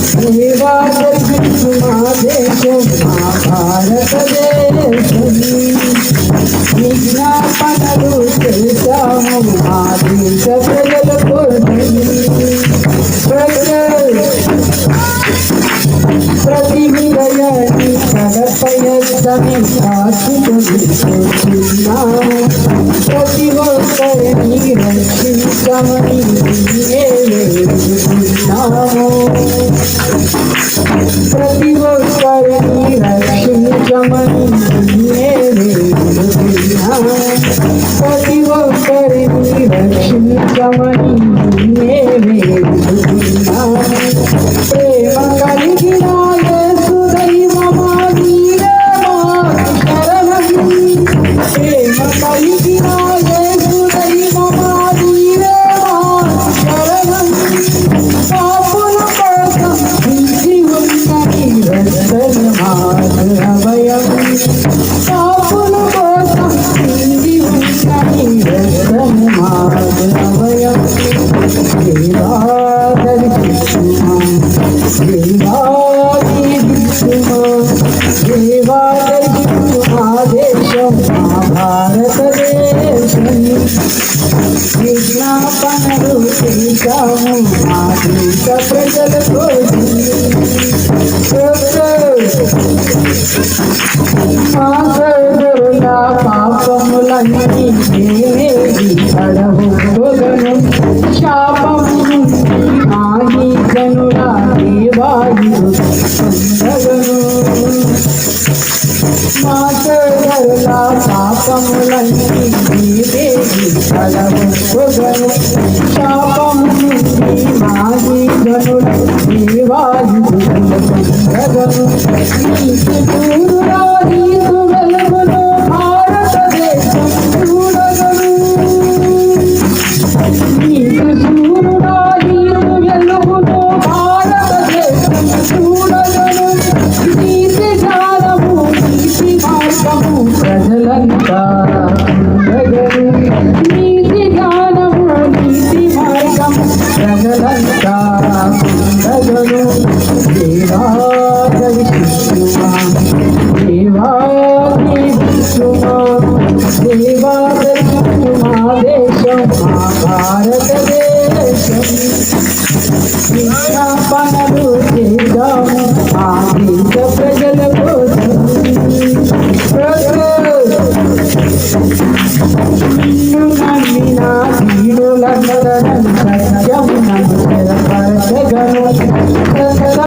సేవా జరిగించు మా దేశం మా భారతదేశం విజ్ఞాపనలు చేశాము మా దేశ ప్రజల ప్రతి విజయాన్ని కడపయద్దమే కాచుకొనిస్తున్నాము ప్రతి ఒక్కరిని రక్షించమని రక్షించమని వేడుకుంటున్నాము విజ్ఞాపనలు చేశాము మా దేశ ప్రజలకు మా సోదరుల పాపములన్నీ మేమేది పడవగను శాపము నుండి మాగి జనుల దేవాయు సోదరుల పాపములన్నీ మేమేది పడవగను శాపము నుండి మాగి జనుల దేవాయు నీకు భారతదేశం పనులు చేద్దాము ఆ